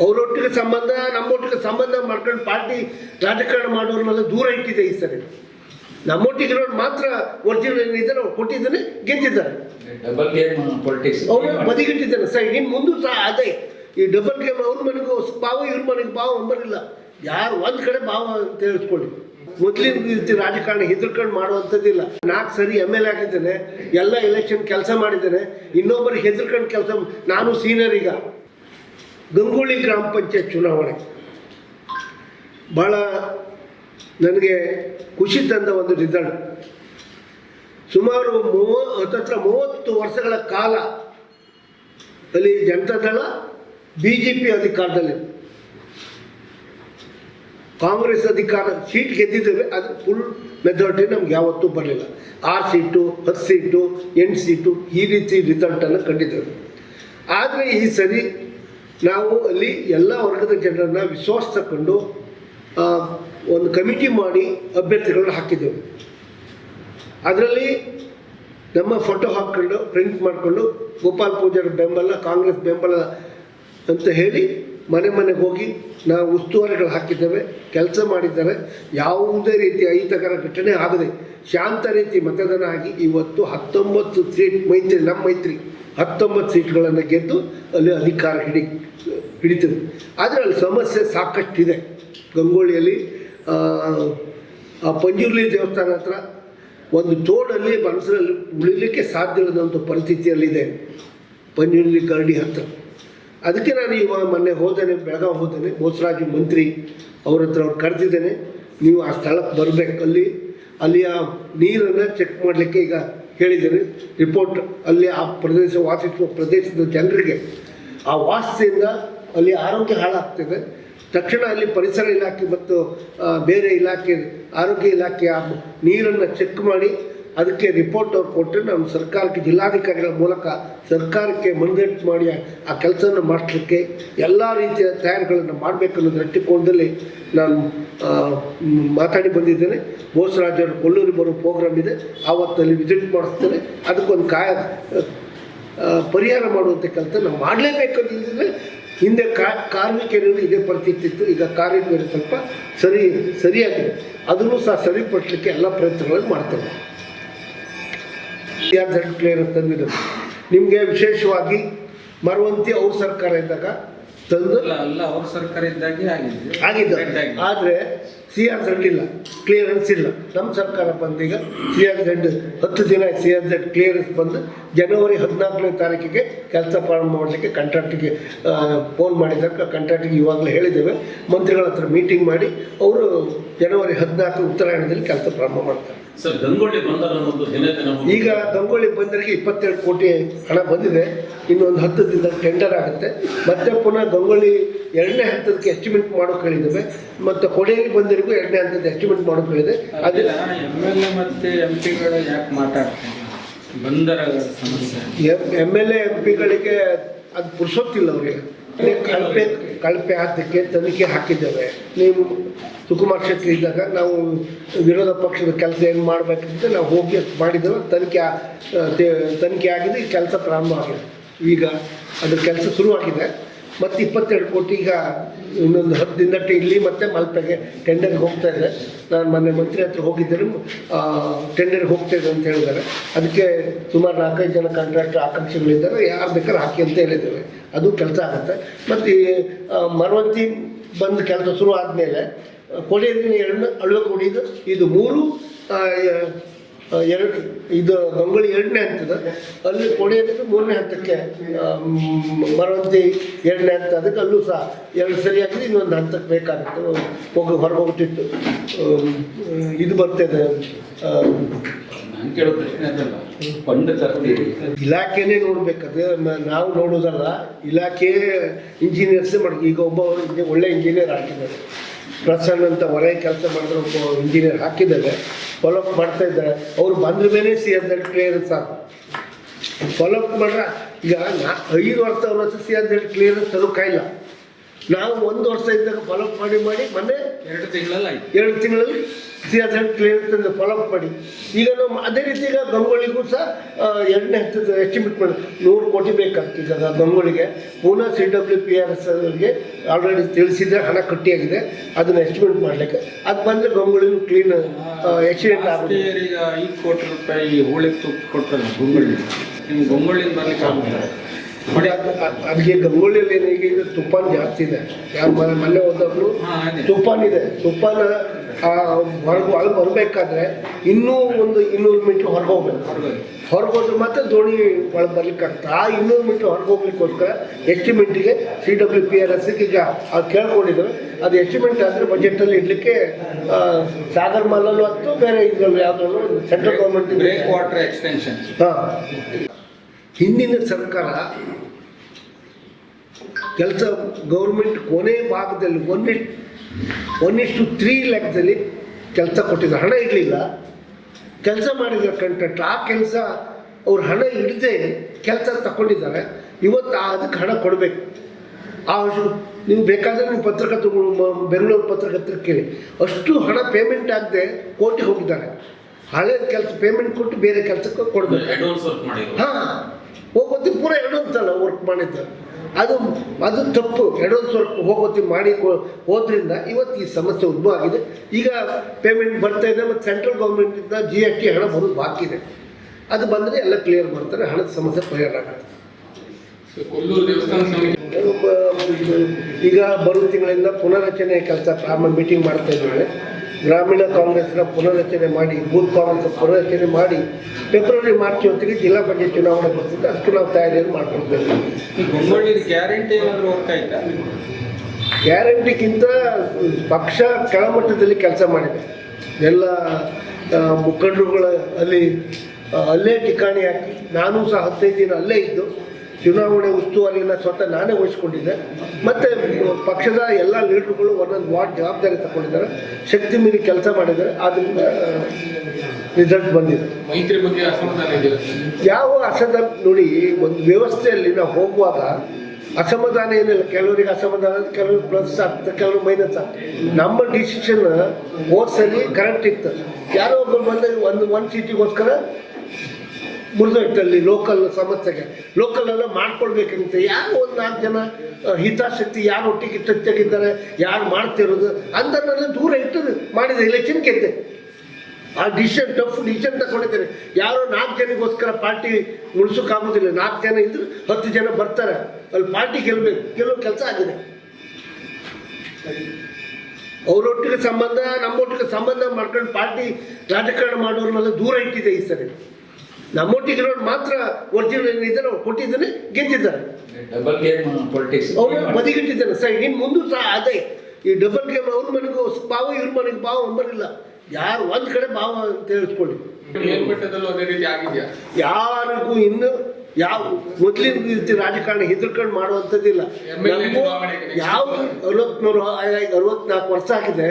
ಅವರೊಟ್ಟಿಗೆ ಸಂಬಂಧ ನಮ್ಮೊಟ್ಟಿಗೆ ಸಂಬಂಧ ಮಾಡ್ಕೊಂಡು ಪಾರ್ಟಿ ರಾಜಕಾರಣ ಮಾಡೋರ್ನೆಲ್ಲ ದೂರ ಇಟ್ಟಿದೆ ಈ ಸರಿ. ನಮ್ಮೊಟ್ಟಿಗೆ ಇರೋರು ಮಾತ್ರ ಒರಿಜಿನಲ್ ಇದ್ದಾರೆ ಅವ್ರು ಕೊಟ್ಟಿದ್ದಾನೆ ಗೆದ್ದಿದ್ದಾರೆ. ಅವನು ಬದಿಗಿಟ್ಟಿದ್ದಾನೆ ಸರ್ ಇನ್ನು ಮುಂದೂ ಸಹ ಅದೇ. ಈ ಡಬಲ್ ಗೇಮ್ ಅವ್ರ ಮನೆಗೂ ಭಾವ ಇವ್ರ ಮನೆಗೆ ಭಾವ ಅಂಬರಿಲ್ಲ ಯಾರು ಒಂದ್ ಕಡೆ ಭಾವ ಅಂತ ಹೇಳಿಸ್ಕೊಳ್ಳಿ. ಮೊದ್ಲಿನ ರೀತಿ ರಾಜಕಾರಣ ಹೆದರ್ಕೊಂಡು ಮಾಡುವಂಥದ್ದಿಲ್ಲ ನಾಲ್ಕು ಸರಿ ಎಂ ಎಲ್ ಎ ಆಗಿದ್ದೇನೆ ಎಲ್ಲ ಎಲೆಕ್ಷನ್ ಕೆಲಸ ಮಾಡಿದ್ದೇನೆ ಇನ್ನೊಬ್ಬರಿಗೆ ಹೆದರ್ಕೊಂಡು ಕೆಲಸ ನಾನು ಸೀನಿಯರ್ ಈಗ. ಗಂಗೊಳ್ಳಿ ಗ್ರಾಮ ಪಂಚಾಯತ್ ಚುನಾವಣೆ. ಭಾಳ ನನಗೆ ಖುಷಿ ತಂದ ಒಂದು ರಿಸಲ್ಟ್ ಸುಮಾರು ಮೂವ, ಹತ್ತತ್ರ ಮೂವತ್ತು ವರ್ಷಗಳ ಕಾಲ ಅಲ್ಲಿ ಜನತಾದಳ ಬಿ ಜೆ ಪಿ ಅಧಿಕಾರದಲ್ಲಿ. ಕಾಂಗ್ರೆಸ್ ಅಧಿಕಾರ ಸೀಟ್ ಗೆದ್ದಿದ್ದೇವೆ ಅದು ಫುಲ್ ಮೆಜಾರಿಟಿ ನಮ್ಗೆ ಯಾವತ್ತೂ ಬರಲಿಲ್ಲ. ಆರು ಸೀಟು, ಹತ್ತು ಸೀಟು, ಎಂಟು ಸೀಟು ಈ ರೀತಿ ರಿಸಲ್ಟನ್ನು ಕಂಡಿದ್ದೇವೆ. ಆದರೆ ಈ ಸರಿ ನಾವು ಅಲ್ಲಿ ಎಲ್ಲ ವರ್ಗದ ಜನರನ್ನು ವಿಶ್ವಾಸ ತಗೊಂಡು ಒಂದು ಕಮಿಟಿ ಮಾಡಿ ಅಭ್ಯರ್ಥಿಗಳನ್ನ ಹಾಕಿದ್ದೇವೆ. ಅದರಲ್ಲಿ ನಮ್ಮ ಫೋಟೋ ಹಾಕ್ಕೊಂಡು ಪ್ರಿಂಟ್ ಮಾಡಿಕೊಂಡು, ಗೋಪಾಲ್ ಪೂಜಾರ ಬೆಂಬಲ, ಕಾಂಗ್ರೆಸ್ ಬೆಂಬಲ ಅಂತ ಹೇಳಿ ಮನೆ ಮನೆಗೆ ಹೋಗಿ ನಾವು ಉಸ್ತುವಾರಿಗಳು ಹಾಕಿದ್ದೇವೆ, ಕೆಲಸ ಮಾಡಿದ್ದಾರೆ. ಯಾವುದೇ ರೀತಿ ಅಹಿತಕರ ಘಟನೆ ಆಗದೆ ಶಾಂತ ರೀತಿ ಮತದಾನ ಆಗಿ ಇವತ್ತು ಹತ್ತೊಂಬತ್ತು ಸೀಟ್ ಮೈತ್ರಿ, ನಮ್ಮ ಮೈತ್ರಿ. ಹತ್ತೊಂಬತ್ತು ಸೀಟ್ಗಳನ್ನು ಗೆದ್ದು ಅಲ್ಲಿ ಅಧಿಕಾರ ಹಿಡಿ ಹಿಡಿತದೆ. ಆದರೆ ಅಲ್ಲಿ ಸಮಸ್ಯೆ ಸಾಕಷ್ಟಿದೆ. ಗಂಗೋಳಿಯಲ್ಲಿ ಆ, ಆ ಪಂಜುರ್ಲಿ ದೇವಸ್ಥಾನ ಹತ್ರ ಒಂದು ತೋಡಲ್ಲಿ ಮನಸ್ಸಲ್ಲಿ ಉಳಿಲಿಕ್ಕೆ ಸಾಧ್ಯ ಇಲ್ಲದಂಥ ಪರಿಸ್ಥಿತಿಯಲ್ಲಿದೆ. ಪಂಜುರ್ಲಿ ಕರಡಿ ಹತ್ರ. ಅದಕ್ಕೆ ನಾನು ಇವಾಗ ಮೊನ್ನೆ ಹೋದೇನೆ ಬೆಳಗಾವಿ ಹೋದೇನೆ ಬೋಸರಾಜು ಮಂತ್ರಿ ಅವ್ರ ಹತ್ರ ಅವ್ರು ಕರೆದಿದ್ದೇನೆ ನೀವು ಆ ಸ್ಥಳಕ್ಕೆ ಬರಬೇಕು. ಅಲ್ಲಿ ಅಲ್ಲಿಯ ನೀರನ್ನು ಚೆಕ್ ಮಾಡಲಿಕ್ಕೆ ಈಗ ಹೇಳಿದ್ದೇನೆ. ರಿಪೋರ್ಟ್ ಅಲ್ಲಿ ಆ ಪ್ರದೇಶ ವಾಸಿಸುವ ಪ್ರದೇಶದ ಜನರಿಗೆ ಆ ವಾಸದಿಂದ ಅಲ್ಲಿ ಆರೋಗ್ಯ ಹಾಳಾಗ್ತಿದೆ. ತಕ್ಷಣ ಅಲ್ಲಿ ಪರಿಸರ ಇಲಾಖೆ ಮತ್ತು ಬೇರೆ ಇಲಾಖೆ, ಆರೋಗ್ಯ ಇಲಾಖೆ ನೀರನ್ನು ಚೆಕ್ ಮಾಡಿ ಅದಕ್ಕೆ ರಿಪೋರ್ಟ್ ಅವ್ರು ಕೊಟ್ಟರೆ ನಮ್ಮ ಸರ್ಕಾರಕ್ಕೆ, ಜಿಲ್ಲಾಧಿಕಾರಿಗಳ ಮೂಲಕ ಸರ್ಕಾರಕ್ಕೆ ಮನದಟ್ಟು ಮಾಡಿ ಆ- ಕೆಲಸವನ್ನು ಮಾಡಲಿಕ್ಕೆ ಎಲ್ಲ ರೀತಿಯ ತಯಾರಿಗಳನ್ನು ಮಾಡಬೇಕು ಅನ್ನೋ ದೃಷ್ಟಿಕೋನದಲ್ಲಿ ನಾನು ಮಾತಾಡಿ ಬಂದಿದ್ದೇನೆ. ಬೋಸರಾಜರು ಕೊಲ್ಲೂರಿಗೆ ಬರೋ ಪ್ರೋಗ್ರಾಮ್ ಇದೆ. ಆವತ್ತಲ್ಲಿ ವಿಸಿಟ್ ಮಾಡಿಸ್ತೇನೆ ಅದಕ್ಕೊಂದು ಕಾಯ ಪರಿಹಾರ ಮಾಡುವಂಥ ಕೆಲಸ ನಾವು ಮಾಡಲೇಬೇಕಂತಿದ್ರೆ ಹಿಂದೆ ಕಾ, ಕಾರ್ಮಿಕರಲ್ಲಿ ಇದೇ ಪರಿಸ್ಥಿತಿ ಇತ್ತು. ಈಗ ಕಾರ್ಮಿಕರು ಸ್ವಲ್ಪ ಸರಿ, ಸರಿಯಾಗಿದೆ. ಅದನ್ನು ಸಹ ಸರಿಪಡಿಸಲಿಕ್ಕೆ ಎಲ್ಲ ಪ್ರಯತ್ನಗಳನ್ನು ಮಾಡ್ತೇವೆ. ಯಾರು ಜಡ್ ಕ್ಲಿಯರೆನ್ಸ್ ತಂದಿರೋದು ನಿಮಗೆ ವಿಶೇಷವಾಗಿ ಮರವಂತಿ ಅವ್ರ ಸರ್ಕಾರ ಇದ್ದಾಗ ತಂದು ಅಲ್ಲ ಅವ್ರ ಸರ್ಕಾರ ಇದ್ದಾಗೆ ಆಗಿದೆ ಆಗಿದೆ. ಆದರೆ ಸಿ ಆರ್ ಝಡ್ ಇಲ್ಲ. ಕ್ಲಿಯರೆನ್ಸ್ ಇಲ್ಲ ನಮ್ಮ ಸರ್ಕಾರ ಬಂದೀಗ ಸಿ ಆರ್ ಝಡ್ ಹತ್ತು ದಿನ ಸಿ ಆರ್ ಝಡ್ ಕ್ಲಿಯರೆನ್ಸ್ ಬಂದು ಜನವರಿ ಹದಿನಾಲ್ಕನೇ ತಾರೀಕಿಗೆ ಕೆಲಸ ಪ್ರಾರಂಭ ಮಾಡಲಿಕ್ಕೆ ಕಾಂಟ್ರಾಕ್ಟಿಗೆ ಫೋನ್ ಮಾಡಿದಾಗ ಕಾಂಟ್ರಾಕ್ಟಿಗೆ ಇವಾಗಲೇ ಹೇಳಿದ್ದೇವೆ. ಮಂತ್ರಿಗಳ ಹತ್ರ ಮೀಟಿಂಗ್ ಮಾಡಿ ಅವರು ಜನವರಿ ಹದಿನಾಲ್ಕು ಉತ್ತರಾಯಣದಲ್ಲಿ ಕೆಲಸ ಪ್ರಾರಂಭ ಮಾಡ್ತಾರೆ. ಸರ್ ಗಂಗೊಳ್ಳಿ ಈಗ ಗಂಗೊಳ್ಳಿ ಬಂದರಿಗೆ ಇಪ್ಪತ್ತೆರಡು ಕೋಟಿ ಹಣ ಬಂದಿದೆ. ಇನ್ನೊಂದು ಹತ್ತು ದಿನದಲ್ಲಿ ಟೆಂಡರ್ ಆಗುತ್ತೆ. ಮತ್ತೆ ಪುನಃ ಗಂಗೊಳ್ಳಿ ಎರಡನೇ ಹಂತಕ್ಕೆ ಎಸ್ಟಿಮೇಟ್ ಮಾಡೋಕೆ ಹೇಳಿದ್ದೇವೆ ಮತ್ತು ಕೊನೆಯಲ್ಲಿ ಬಂದವರಿಗೂ ಎರಡನೇ ಹಂತದ ಎಸ್ಟಿಮೇಟ್ ಮಾಡೋಕೆ ಹೇಳಿದೆ ಅದಿಲ್ಲ ಎಂ ಎಲ್ ಎ ಮತ್ತೆ ಎಂ ಪಿಗಳು ಯಾಕೆ ಮಾತಾಡ್ತಾರೆ? ಬಂದರಗಳ ಸಮಸ್ಯೆ. ಎಂ ಎಲ್ ಎ ಎಂ ಪಿಗಳಿಗೆ ಅದು ಪುರುಸೊತ್ತಿಲ್ಲ ಅವರಿಗೆ. ಕಳಪೆ ಕಳಪೆ ಹಾಕಕ್ಕೆ ತನಿಖೆ ಹಾಕಿದ್ದೇವೆ. ನೀವು ಸುಕುಮಾರ್ ಶೆಟ್ಟಿ ಇದ್ದಾಗ ನಾವು ವಿರೋಧ ಪಕ್ಷದ ಕೆಲಸ ಏನು ಮಾಡಬೇಕಂತ ನಾವು ಹೋಗಿ ಮಾಡಿದ್ದೇವೆ. ತನಿಖೆ ತನಿಖೆ ಆಗಿದೆ ಈ ಕೆಲಸ ಪ್ರಾರಂಭ ಆಗಿದೆ. ಈಗ ಅದು ಕೆಲಸ ಶುರುವಾಗಿದೆ. ಮತ್ತು ಇಪ್ಪತ್ತೆರಡು ಕೋಟಿ ಈಗ ಇನ್ನೊಂದು ಹತ್ತು ದಿನ ಇಲ್ಲಿ ಮತ್ತು ಮಲ್ಪೆಗೆ ಟೆಂಡರ್ಗೆ ಹೋಗ್ತಾ ಇದೆ. ನಾನು ಮೊನ್ನೆ ಮಂತ್ರಿ ಹತ್ರ ಹೋಗಿದ್ದರು ಟೆಂಡರ್ಗೆ ಹೋಗ್ತಾ ಇದ್ದಾರೆ ಅಂತ ಹೇಳಿದ್ದಾರೆ. ಅದಕ್ಕೆ ಸುಮಾರು ನಾಲ್ಕೈದು ಜನ ಕಾಂಟ್ರಾಕ್ಟರ್ ಆಕಾಂಕ್ಷಿಗಳಿದ್ದಾರೆ. ಯಾರು ಬೇಕಾದ್ರೆ ಹಾಕಿ ಅಂತ ಹೇಳಿದ್ದೇವೆ ಅದು ಕೆಲಸ ಆಗುತ್ತೆ. ಮತ್ತು ಈ ಮರವಂತಿ ಬಂದು ಕೆಲಸ ಶುರು ಆದಮೇಲೆ ಕೊನೆಯ ಎರಡನ್ನ ಅಳುವ ಇದು. ಮೂರು ಎರಡು ಇದು ಗಂಗೊಳ್ಳಿ ಎರಡನೇ ಹಂತದ. ಅಲ್ಲಿ ಕೊನೆಯದಕ್ಕೆ ಮೂರನೇ ಹಂತಕ್ಕೆ ಮರವಂತಿ ಎರಡನೇ ಹಂತ ಅದಕ್ಕೆ ಅಲ್ಲೂ ಸಹ ಎರಡು ಸರಿಯಾಗಿದೆ ಇನ್ನೊಂದು ಹಂತಕ್ಕೆ ಬೇಕಾಗುತ್ತೆ. ಹೋಗಿ ಹೊರಗೋಗ್ಬಿಟ್ಟಿತ್ತು. ಇದು ಬರ್ತದೆ. ಇಲಾಖೆನೇ ನೋಡ್ಬೇಕಾದ್ರೆ ನಾವು ನೋಡೋದಲ್ಲ ಇಲಾಖೆ ಇಂಜಿನಿಯರ್ಸ್ ಮಾಡಿ ಈಗ ಒಬ್ಬ ಒಳ್ಳೆ ಇಂಜಿನಿಯರ್ ಹಾಕಿದ್ದಾರೆ. ಪ್ರಸನ್ನ ಅಂತ ಹೊರಗೆ ಕೆಲಸ ಮಾಡಿದ್ರೆ ಒಬ್ಬ ಇಂಜಿನಿಯರ್ ಹಾಕಿದ್ದಾರೆ. ಫಾಲೋಅಪ್ ಮಾಡ್ತಾ ಇದ್ದಾರೆ. ಅವ್ರು ಬಂದ್ರ ಮೇಲೆ ಸಿ ಎಂ ಎಲ್ ಕ್ಲಿಯರೆನ್ಸ್ ಸಾಕು. ಫಾಲೋಅಪ್ ಮಾಡ್ರೆ ಈಗ ನಾ ಐದು ವರ್ಷ ಅವ್ರ ಹತ್ರ ಸಿ ಎಂ ಎಲ್ ಕ್ಲಿಯರೆನ್ಸ್ ತರೋಕ್ಕಾಗಿಲ್ಲ ನಾವು ಒಂದು ವರ್ಷ ಇದ್ದಾಗ ಫಾಲೋಅಪ್ ಮಾಡಿ ಮಾಡಿ ಮೊನ್ನೆ ಎರಡು ತಿಂಗಳಲ್ಲಿ ಎರಡು ತಿಂಗಳಲ್ಲಿ ಸಿ ಆರ್ ಝೆಡ್ ಕ್ಲಿಯರೆನ್ಸ್ ಅಂತ ಫಾಲೋಅಪ್ ಮಾಡಿ. ಈಗ ನಾವು ಅದೇ ರೀತಿ ಈಗ ಗಂಗೊಳಿಗೂ ಸಹ ಎರಡನೇ ಹಂತದ ಎಸ್ಟಿಮೇಟ್ ಮಾಡಿ. ನೂರು ಕೋಟಿ ಬೇಕಾಗ್ತಿದೆ ಅದು ಗಂಗೊಳಿಗೆ. ಪುನಃ C W P R S ಅವರಿಗೆ ಆಲ್ರೆಡಿ ತಿಳಿಸಿದ್ರೆ ಹಣ ಕಟ್ಟಿಯಾಗಿದೆ. ಅದನ್ನು ಎಸ್ಟಿಮೇಟ್ ಮಾಡಲಿಕ್ಕೆ. ಅದು ಬಂದರೆ ಗಂಗೊಳ್ಳಿನೂ ಕ್ಲೀನ್ ಎಕ್ಸಿಡೆಂಟ್ ಲಾಸ್ಟ್ ಆಗುತ್ತೆ ಈಗ ಐದು ಕೋಟಿ ರೂಪಾಯಿ ಹೋಳಿಗೆ ತುಪ್ಪ ಕೊಟ್ಟರೆ ಗಂಗೊಳ್ಳಿ ನಿಮ್ಗೆ ಬೊಂಗೊಳ್ಳಿಂದ ಬರಲಿಕ್ಕೆ ಆಗುತ್ತಾ ನೋಡಿ ಅದ್- ಅದ್- ಅದಕ್ಕೆ ಗಂಗೊಳ್ಳಿಯಲ್ಲಿ ಏನೀಗ ಈಗ ತುಫಾನ್ ಜಾಸ್ತಿ ಇದೆ. ಯಾರು ಮನೆ ಮೊನ್ನೆ ಹೋದವರು ತುಪ್ಪನಿದೆ ತುಪ್ಪನ ತುಫಾನ್ ಇದೆ. ತುಫಾನ್ ಹೊರಗೆ ಒಳಗೆ ಬರಬೇಕಾದ್ರೆ ಇನ್ನೂ ಒಂದು ಇನ್ನೂರು ಮೀಟ್ರ್ ಹೊರಗೆ ಹೋಗ್ಬೇಕು. ಹೊರಗೆ ಹೋದ್ರೆ ಮತ್ತೆ ದೋಣಿ ಒಳಗೆ ಬರ್ಲಿಕ್ಕಾಗ್ತದೆ ಆ ಇನ್ನೂರು ಮೀಟ್ರ್ ಹೊರಗೆ ಹೋಗ್ಲಿಕ್ಕೋಸ್ಕರ ಎಸ್ಟಿಮೇಟಿಗೆ C W P R S ಈಗ ಅದು ಕೇಳ್ಕೊಂಡಿದ್ರು. ಅದು ಎಸ್ಟಿಮೇಟ್ ಆದರೆ ಬಜೆಟಲ್ಲಿ ಇಡಲಿಕ್ಕೆ ಸಾಗರ್ ಮಾಲಲ್ಲೂ ಹತ್ತು ಬೇರೆ ಇದರಲ್ಲಿ ಯಾವುದಾದ್ರು central government breakwater extension ಹಾಂ. ಹಿಂದಿನ ಸರ್ಕಾರ ಕೆಲಸ ಗೌರ್ಮೆಂಟ್ ಕೊನೆ ಭಾಗದಲ್ಲಿ ಒಂದಿಷ್ಟು ಒಂದಿಷ್ಟು ತ್ರೀ ಲ್ಯಾಕ್ದಲ್ಲಿ ಕೆಲಸ ಕೊಟ್ಟಿದ್ದಾರೆ ಹಣ ಇರಲಿಲ್ಲ. ಕೆಲಸ ಮಾಡಿದ ಕಂಟ್ರಾಕ್ಟ್ ಆ ಕೆಲಸ ಅವ್ರು ಹಣ ಇಡದೆ ಕೆಲಸ ತಗೊಂಡಿದ್ದಾರೆ ಇವತ್ತು ಅದಕ್ಕೆ ಹಣ ಕೊಡಬೇಕು. ಆ ನೀವು ಬೇಕಾದರೆ ನೀವು ಪತ್ರಕರ್ತರು ಬೆಂಗಳೂರು ಪತ್ರಕರ್ತರು ಕೇಳಿ. ಅಷ್ಟು ಹಣ ಪೇಮೆಂಟ್ ಆಗದೆ ಕೋಟಿ ಹೋಗಿದ್ದಾರೆ. ಹಳೆ ಕೆಲಸ ಪೇಮೆಂಟ್ ಕೊಟ್ಟು ಬೇರೆ ಕೆಲಸಕ್ಕೆ ಕೊಡಬೇಕು. ಹಾಂ. ಹೋಗೋತಿ ಪೂರ ಅಲ್ಲ ವರ್ಕ್ ಮಾಡಿದ್ದು. ಅದು ಅದು ತಪ್ಪು. ಎರಡೊಂದು ಸ್ವಲ್ಪ ಹೋಗೋತಿ ಮಾಡಿ ಹೋದ್ರಿಂದ ಇವತ್ತು ಈ ಸಮಸ್ಯೆ ಉದ್ಭವ ಆಗಿದೆ. ಈಗ ಪೇಮೆಂಟ್ ಬರ್ತಾ ಇದೆ ಮತ್ತು ಸೆಂಟ್ರಲ್ ಗೌರ್ಮೆಂಟಿಂದ ಜಿ ಎಸ್ ಟಿ ಹಣ ಬರೋದು ಬಾಕಿ ಇದೆ. ಅದು ಬಂದರೆ ಎಲ್ಲ ಕ್ಲಿಯರ್ ಮಾಡ್ತಾರೆ ಹಣದ ಸಮಸ್ಯೆ ಪರಿಹಾರ ಆಗುತ್ತೆ. ಈಗ ಬರುವ ತಿಂಗಳಿಂದ ಪುನರಚನೆ ಕೆಲಸ ಪ್ರಾರಂಭ ಮೀಟಿಂಗ್ ಮಾಡ್ತಾ ಇದ್ದೇವೆ. ಗ್ರಾಮೀಣ ಕಾಂಗ್ರೆಸ್ನ ಪುನರಚನೆ ಮಾಡಿ ಬೂತ್ ಕಾಂಗ್ರೆಸ್ ಪುನರ್ರಚನೆ ಮಾಡಿ ಫೆಬ್ರವರಿ ಮಾರ್ಚ್ ಹೊತ್ತಿಗೆ ಜಿಲ್ಲಾ ಪಂಚಾಯತ್ ಚುನಾವಣೆ ಬರ್ತಿದ್ದೆ ಅದಕ್ಕೆ ನಾವು ತಯಾರಿಯನ್ನು ಮಾಡ್ಕೊಳ್ಬೇಕು ಈ ಗ್ಯಾರಂಟಿ ಏನಾದರೂ ಗ್ಯಾರಂಟಿಗಿಂತ ಪಕ್ಷ ಕೆಳಮಟ್ಟದಲ್ಲಿ ಕೆಲಸ ಮಾಡಿದೆ. ಎಲ್ಲ ಮುಖಂಡರುಗಳ ಅಲ್ಲಿ ಅಲ್ಲೇ ಠಿಕಾಣಿ ಹಾಕಿ. ನಾನು ಸಹ ಹದಿನೈದು ದಿನ ಅಲ್ಲೇ ಇದ್ದು ಚುನಾವಣೆ ಉಸ್ತುವಾರಿಯನ್ನು ಸ್ವತಃ ನಾನೇ ವಹಿಸ್ಕೊಂಡಿದ್ದೆ. ಮತ್ತು ಪಕ್ಷದ ಎಲ್ಲ ಲೀಡರ್ಗಳು ಒಂದೊಂದು ವಾರ್ಡ್ ಜವಾಬ್ದಾರಿ ತಗೊಂಡಿದ್ದಾರೆ ಶಕ್ತಿ ಮೀರಿ ಕೆಲಸ ಮಾಡಿದ್ದಾರೆ. ಆದ್ದರಿಂದ ರಿಸಲ್ಟ್ ಬಂದಿದೆ. ಮೈತ್ರಿ ಬಗ್ಗೆ ಯಾವ ಅಸಮಾಧಾನ ನೋಡಿ ಒಂದು ವ್ಯವಸ್ಥೆಯಲ್ಲಿ ನಾವು ಹೋಗುವಾಗ ಅಸಮಾಧಾನ ಏನಿಲ್ಲ. ಕೆಲವರಿಗೆ ಅಸಮಾಧಾನ ಕೆಲವರು ಪ್ಲಸ್ ಆಗ್ತದೆ ಕೆಲವರು ಮೈನಸ್ ಆಗ್ತದೆ. ನಮ್ಮ ಡಿಸಿಷನ್ ಹೋದ ಸರಿ ಕರೆಕ್ಟ್ ಇತ್ತು. ಯಾರೋ ಒಬ್ಬರು ಬಂದಾಗ ಒಂದು ಒಂದು ಸೀಟಿಗೋಸ್ಕರ ಮುರಿದೋಯ್ತಲ್ಲಿ ಲೋಕಲ್ ಸಮಸ್ಯೆಗೆ. ಲೋಕಲ್ ಎಲ್ಲ ಮಾಡ್ಕೊಳ್ಬೇಕಂತ. ಯಾರು ಒಂದು ನಾಲ್ಕು ಜನ ಹಿತಾಸಕ್ತಿ ಯಾರು ಒಟ್ಟಿಗೆ ಇದ್ದಾರೆ ಯಾರು ಮಾಡ್ತಿರೋದು ಅಂಥನ್ನೆಲ್ಲ ದೂರ ಇಟ್ಟು ಮಾಡಿದೆ ಎಲೆಕ್ಷನ್ ಗೆದ್ದೆ. ಆ ಡಿಸಿಷನ್ ಟಫ್ ಡಿಸಿಷನ್ ತಗೊಂಡಿದ್ದೇನೆ. ಯಾರೋ ನಾಲ್ಕು ಜನಗೋಸ್ಕರ ಪಾರ್ಟಿ ಉಳಿಸೋಕ್ಕಾಗೋದಿಲ್ಲ ನಾಲ್ಕು ಜನ ಇದ್ರೆ ಹತ್ತು ಜನ ಬರ್ತಾರೆ. ಅಲ್ಲಿ ಪಾರ್ಟಿ ಗೆಲ್ಬೇಕು. ಗೆಲ್ಲೋ ಕೆಲಸ ಆಗಿದೆ. ಅವರೊಟ್ಟಿಗೆ ಸಂಬಂಧ, ನಮ್ಮೊಟ್ಟಿಗೆ ಸಂಬಂಧ ಮಾಡ್ಕೊಂಡು ಪಾರ್ಟಿ ರಾಜಕಾರಣ ಮಾಡೋರ್ನೆಲ್ಲ ದೂರ ಇಟ್ಟಿದೆ ಈ ಸರಿ. ನಮ್ಮೊಟ್ಟಿಗಿರೋರು ಮಾತ್ರ ಒರಿಜಿನಲ್ ಏನಿದ್ದಾರೆ ಅವ್ರು ಕೊಟ್ಟಿದ್ದಾನೆ ಗೆದ್ದಿದ್ದಾರೆ. ಡಬಲ್ ಗೇಮ್ ಪೊಲಿಟಿಕ್ಸ್ ಅವರು ಬದಿಗಿಟ್ಟಿದ್ದಾನೆ ಸರ್ ಇನ್ನು ಮುಂದೆ ಸಹ ಅದೇ. ಈ ಡಬಲ್ ಗೇಮ್ ಅವ್ರ ಮನೆಗೂ ಭಾವ ಇವ್ರ ಮನೆಗೆ ಭಾವ ಅಂಬರಿಲ್ಲ ಯಾರು ಒಂದು ಕಡೆ ಭಾವ ಅಂತ ಹೇಳಿಸ್ಕೊಳ್ಳಿ. ಮೇಲ್ಮಟ್ಟದಲ್ಲೂ ಅದೇ ರೀತಿ ಆಗಿದೆಯಾ? ಯಾರಿಗೂ ಇನ್ನು ಯಾವ ಮೊದಲಿನ ರೀತಿ ರಾಜಕಾರಣ ಹೆದರ್ಕೊಂಡು ಮಾಡುವಂಥದ್ದಿಲ್ಲ ಯಾವ ನಮಗೂ ಅರವತ್ಮೂರು ಅರವತ್ನಾಲ್ಕು ವರ್ಷ ಆಗಿದೆ.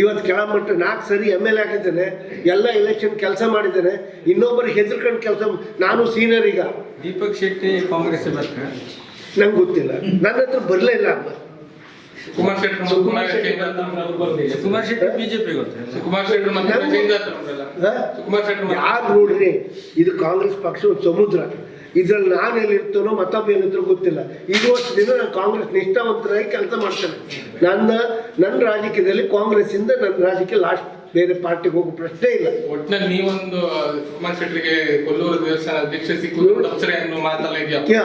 ಇವತ್ತು ಕೆಳಮಟ್ಟ ನಾಲ್ಕು ಸರಿ ಎಂ ಎಲ್ ಎ ಆಗಿದ್ದೇನೆ. ಎಲ್ಲ ಎಲೆಕ್ಷನ್ ಕೆಲಸ ಮಾಡಿದ್ದೇನೆ. ಇನ್ನೊಬ್ಬರಿಗೆ ಹೆದರ್ಕೊಂಡು ಕೆಲಸ ನಾನು ಸೀನಿಯರ್ ಈಗ. ದೀಪಕ್ ಶೆಟ್ಟಿ ಕಾಂಗ್ರೆಸ್ ನಂಗೆ ಗೊತ್ತಿಲ್ಲ. ನನ್ನ ಹತ್ರ ಬರಲೇ ಇಲ್ಲ ಅಮ್ಮ. ಕುಮಾರ್ ಕುಮಾರ್ ಶೆಟ್ಟರ್ ಕುಮಾರ್ ಶೆಟ್ಟಿ ಬಿಜೆಪಿ ಕುಮಾರ್ ಕುಮಾರ್ ಯಾರು ನೋಡ್ರಿ? ಇದು ಕಾಂಗ್ರೆಸ್ ಪಕ್ಷ ಒಂದು ಸಮುದ್ರ. ಇದ್ರಲ್ಲಿ ನಾನು ಎಲ್ಲಿರ್ತಾನೋ ಮತ್ತೊಬ್ಬ ಏನಿದ್ರು ಗೊತ್ತಿಲ್ಲ. ಇವತ್ತು ದಿನ ನಾನು ಕಾಂಗ್ರೆಸ್ ನಿಷ್ಠಾವಂತರಾಗಿ ಕೆಲಸ ಮಾಡ್ತೇನೆ. ನನ್ನ ನನ್ನ ರಾಜಕೀಯದಲ್ಲಿ ಕಾಂಗ್ರೆಸ್ಸಿಂದ ನನ್ನ ರಾಜಕೀಯ ಲಾಸ್ಟ್ ಬೇರೆ ಪಾರ್ಟಿಗೆ ಹೋಗೋ ಪ್ರಶ್ನೆ ಇಲ್ಲ. ಒಟ್ನಲ್ಲಿ ನೀವೊಂದು ಕುಮಾರ್ ಶೆಟ್ಟರಿಗೆ ಕೊಲ್ಲೂರು ದೇವಸ್ಥಾನ ಅಧ್ಯಕ್ಷ ಸಿಕ್ಕುವುದು ತಪ್ಸರೆ ಅನ್ನೋ ಮಾತೆಲ್ಲ ಇದೆಯಾ?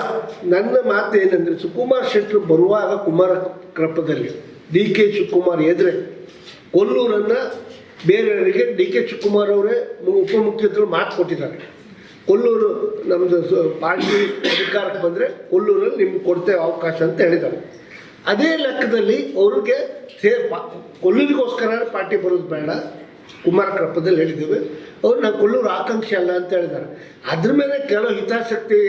ನನ್ನ ಮಾತು ಏನಂದ್ರೆ ಸುಕುಮಾರ್ ಶೆಟ್ಟರು ಬರುವಾಗ ಕುಮಾರ ಕ್ರಪದಲ್ಲಿ ಡಿ ಕೆ ಶಿವಕುಮಾರ್ ಎದುರೆ ಕೊಲ್ಲೂರನ್ನ ಬೇರೆಯವರಿಗೆ ಡಿ ಕೆ ಶಿವಕುಮಾರ್ ಅವರೇ ಉಪಮುಖ್ಯಮಂತ್ರಿಗಳು ಮಾತು ಕೊಟ್ಟಿದ್ದಾರೆ. ಕೊಲ್ಲೂರು ನಮ್ಮದು ಪಾರ್ಟಿ ಅಧಿಕಾರಕ್ಕೆ ಬಂದರೆ ಕೊಲ್ಲೂರಲ್ಲಿ ನಿಮ್ಗೆ ಕೊಡ್ತೇವೆ ಅವಕಾಶ ಅಂತ ಹೇಳಿದ್ದಾರೆ. ಅದೇ ಲೆಕ್ಕದಲ್ಲಿ ಅವ್ರಿಗೆ ಸೇ, ಪಾ, ಕೊಲ್ಲೂರಿಗೋಸ್ಕರ ಪಾರ್ಟಿ ಬರೋದು ಬೇಡ. ಕುಮಾರ ಕೃಪದಲ್ಲಿ ಹೇಳಿದ್ದೇವೆ. ಅವ್ರು ನಾವು ಕೊಲ್ಲೂರು ಆಕಾಂಕ್ಷೆ ಅಲ್ಲ ಅಂತ ಹೇಳಿದ್ದಾರೆ. ಅದ್ರ ಮೇಲೆ ಕೆಲವು ಹಿತಾಸಕ್ತಿ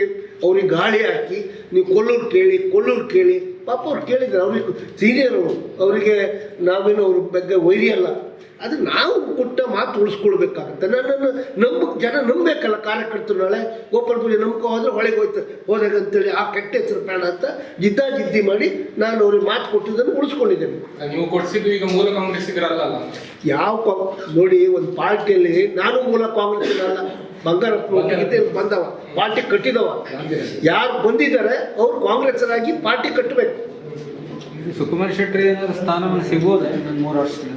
ಅವ್ರಿಗೆ ಗಾಳಿ ಹಾಕಿ, ನೀವು ಕೊಲ್ಲೂರು ಕೇಳಿ ಕೊಲ್ಲೂರು ಕೇಳಿ. ಪಾಪ ಅವ್ರು ಕೇಳಿದ್ದಾರೆ. ಅವ್ರಿಗೆ ಸೀನಿಯರ್ ಅವರು. ಅವರಿಗೆ ನಾವೇನು ಅವ್ರ ಬಗ್ಗೆ ವೈರಿ ಅಲ್ಲ. ಅದು ನಾವು ಕೊಟ್ಟ ಮಾತು ಉಳಿಸ್ಕೊಳ್ಬೇಕಾಗತ್ತೆ. ನನ್ನನ್ನು ನಂಬ ಜನ ನಂಬೇಕಲ್ಲ ಕಾರ್ಯಕರ್ತರು ನಾಳೆ ಗೋಪಾಲ ಪೂಜೆ ನಂಬ್ಕೊ ಹೋದ್ರೆ ಹೊಳೆಗೆ ಹೋಯ್ತು ಹೋದಾಗ ಅಂತೇಳಿ ಆ ಕೆಟ್ಟ ಹೆಸರು ಬೇಡ ಅಂತ ಜಿದ್ದಾಜಿದ್ದಿ ಮಾಡಿ ನಾನು ಅವ್ರಿಗೆ ಮಾತು ಕೊಟ್ಟಿದ್ದನ್ನು ಉಳಿಸ್ಕೊಂಡಿದ್ದೇನೆ. ನೀವು ಕೊಡಿಸಿದ್ದು ಈಗ ಮೂಲ ಕಾಂಗ್ರೆಸ್ಸಿಗರಲ್ಲ ಅಲ್ಲ? ಯಾವ ಕಾ ನೋಡಿ ಒಂದು ಪಾರ್ಟಿಯಲ್ಲಿ ನಾನು ಮೂಲ ಕಾಂಗ್ರೆಸ್ ಅಲ್ಲ. ಬಂಗಾರಪ್ಪ ಬಂದವ ಪಾರ್ಟಿ ಕಟ್ಟಿದವ. ಯಾರು ಬಂದಿದ್ದಾರೆ ಅವ್ರು ಕಾಂಗ್ರೆಸ್ಸರಾಗಿ ಪಾರ್ಟಿ ಕಟ್ಟಬೇಕು. ಸುಕುಮಾರ್ ಶೆಟ್ಟಿ ಏನಾದ್ರು ಸ್ಥಾನಮಾನ ಸಿಗ್ಬೋದು? ಇನ್ನೊಂದು ಮೂರು ವರ್ಷದಲ್ಲಿ?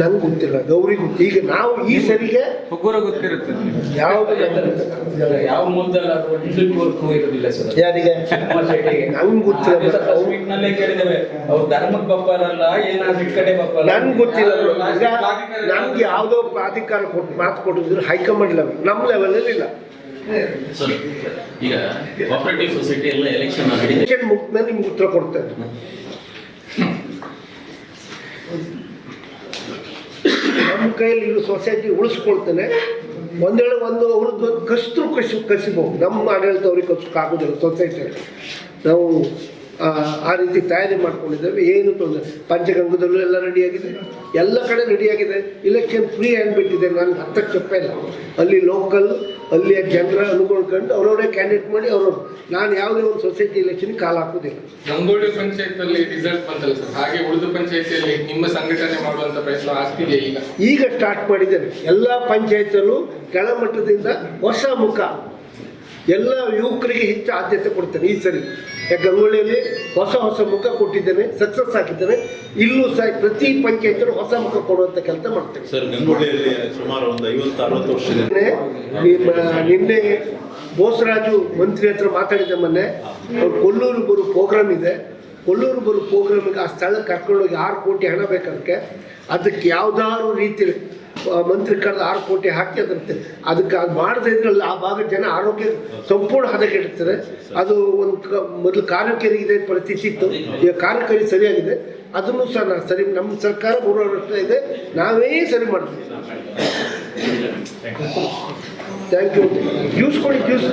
ನಂಗೆ ಗೊತ್ತಿಲ್ಲ. ಗೌರಿ ಗೊತ್ತು. ಈಗ ನಾವು ಈ ಸರಿಗೆ ಒಗ್ಗೂರ ಗೊತ್ತಿರುತ್ತೆ. ಯಾವುದು ಗೊತ್ತಿಲ್ಲ. ಯಾವ ಮೂಲದಲ್ಲಾದ್ರೂ ವರ್ಕ್ ಇರಲಿಲ್ಲ ಸರ್ ಯಾರಿಗೆ? ಸುಕುಮಾರ್ ಶೆಟ್ಟಿಗೆ. ನಂಗೆ ಗೊತ್ತಿಲ್ಲ. ನಲ್ಲೇ ಕೇಳಿದ್ದೇವೆ. ಅವ್ರು ಧರ್ಮಕ್ಕೆ ಬಪ್ಪಾರಲ್ಲ ಏನಾದ್ರು ಈ ಕಡೆ ನನ್ಗೆ ಗೊತ್ತಿಲ್ಲ ನಮ್ಗೆ ಯಾವುದೋ ಪ್ರಾಧಿಕಾರ ಕೊಟ್ಟು ಮಾತು ಕೊಟ್ಟಿದ್ರು ಹೈಕಮಾಂಡ್ ಲೆವೆಲ್ ನಮ್ಮ ಲೆವೆಲಲ್ಲಿ ಇಲ್ಲ. ಕೋಆಪರೇಟಿವ್ ನಿಮ್ಗೆ ಉತ್ತರ ಕೊಡ್ತೇನೆ. ನಮ್ಮ ಕೈಯಲ್ಲಿ ಇರೋ ಸೊಸೈಟಿ ಉಳಿಸ್ಕೊಳ್ತೇನೆ. ಒಂದೇಳು ಒಂದು ಅವ್ರದ್ದು ಒಂದು ಕಸ್ತರು ಕಸಿ ಕಸಿಬಹುದು ನಮ್ಮ ಆಡಳಿತ ಅವ್ರಿಗೆ ಕಸಕ್ಕಾಗೋದಿಲ್ಲ ಸೊಸೈಟಿಯಲ್ಲಿ ನಾವು ಆ ರೀತಿ ತಯಾರಿ ಮಾಡ್ಕೊಂಡಿದ್ದೇವೆ. ಏನು ತೊಂದರೆ ಪಂಚಗಂಗದಲ್ಲೂ ಎಲ್ಲ ರೆಡಿಯಾಗಿದೆ ಎಲ್ಲ ಕಡೆ ರೆಡಿಯಾಗಿದೆ ಇಲೆಕ್ಷನ್ ಫ್ರೀ ಹ್ಯಾಂಡ್ ಬಿಟ್ಟಿದೆ ನಾನು ಹತ್ತಕ್ಕೆ ಚಪ್ಪ ಇಲ್ಲ. ಅಲ್ಲಿ ಲೋಕಲ್ ಅಲ್ಲಿಯ ಜನರ ಅನುಗೊಳ್ಕೊಂಡು ಅವರವರೇ ಕ್ಯಾಂಡಿಡೇಟ್ ಮಾಡಿ ಅವರು ನಾನು ಯಾವುದೇ ಒಂದು ಸೊಸೈಟಿ ಇಲೆಕ್ಷನ್ ಕಾಲ ಹಾಕೋದಿಲ್ಲ ಗಂಗೋಳಿ ಪಂಚಾಯತ್ನಲ್ಲಿ ರಿಸಲ್ಟ್ ಬಂದಲ್ಲ ಸರ್? ಹಾಗೆ ಉಳಿದ ಪಂಚಾಯತಿಯಲ್ಲಿ ನಿಮ್ಮ ಸಂಘಟನೆ ಮಾಡುವಂತ ಪ್ರಯತ್ನ ಆಗ್ತಿದೆ ಈಗ? ಈಗ ಸ್ಟಾರ್ಟ್ ಮಾಡಿದ್ದೇನೆ. ಎಲ್ಲ ಪಂಚಾಯತಲ್ಲೂ ಕೆಳಮಟ್ಟದಿಂದ ಹೊಸ ಮುಖ ಎಲ್ಲ ಯುವಕರಿಗೆ ಹೆಚ್ಚು ಆದ್ಯತೆ ಕೊಡ್ತೇನೆ ಈ ಸರಿ. ಯಾಕೆ ಗಂಗೊಳ್ಳಿಯಲ್ಲಿ ಹೊಸ ಹೊಸ ಮುಖ ಕೊಟ್ಟಿದ್ದೇನೆ ಸಕ್ಸಸ್ ಆಗಿದ್ದೇನೆ. ಇಲ್ಲೂ ಸಹ ಪ್ರತಿ ಪಂಚಾಯತರು ಹೊಸ ಮುಖ ಕೊಡುವಂತ ಕೆಲಸ ಮಾಡ್ತೇನೆ. ಸರ್ ಗಂಗೊಳ್ಳಿಯಲ್ಲಿ ಸುಮಾರು ಒಂದು ಐವತ್ತು ಅರವತ್ತು ವರ್ಷ ನಿನ್ನೆ ನಿಮ್ಮ- ನಿನ್ನೆ ಬೋಸರಾಜು ಮಂತ್ರಿ ಹತ್ರ ಮಾತಾಡಿದ ಮೊನ್ನೆ. ಅವ್ರು ಕೊಲ್ಲೂರು ಬರು ಪ್ರೋಗ್ರಾಮ್ ಇದೆ. ಕೊಲ್ಲೂರು ಬರು ಪ್ರೋಗ್ರಾಮಿಗೆ ಆ ಸ್ಥಳಕ್ಕೆ ಕರ್ಕೊಂಡೋಗಿ ಆರು ಕೋಟಿ ಹಣ ಬೇಕದಕ್ಕೆ ಅದಕ್ಕೆ. ಯಾವ್ದಾದ್ರು ರೀತಿಯಲ್ಲಿ ಮಂತ್ರಿ ಕರೆದು ಆರು ಕೋಟಿ ಹಾಕಿ ಅದಕ್ಕೆ ಅದಕ್ಕೆ ಅದು ಮಾಡದೇ ಇದ್ರಲ್ಲಿ ಆ ಭಾಗದ ಜನ ಆರೋಗ್ಯ ಸಂಪೂರ್ಣ ಹದಗೆಡ್ತಾರೆ ಅದು ಒಂದು ಕ ಮೊದಲು ಕಾರ್ಮಿಕರಿಗೆ ಇದೆ ಪರಿಸ್ಥಿತಿ ಇತ್ತು. ಈಗ ಕಾರ್ಯಕರಿ ಸರಿಯಾಗಿದೆ. ಅದನ್ನು ಸಹ ನಾವು ಸರಿ ನಮ್ಮ ಸರ್ಕಾರ ಮೂರು ವರ್ಷ ಇದೆ. ನಾವೇ ಸರಿ ಮಾಡ್ತೀವಿ. ಥ್ಯಾಂಕ್ ಯು ಜ್ಯೂಸ್ ಕೊಡಿ ಜ್ಯೂಸ್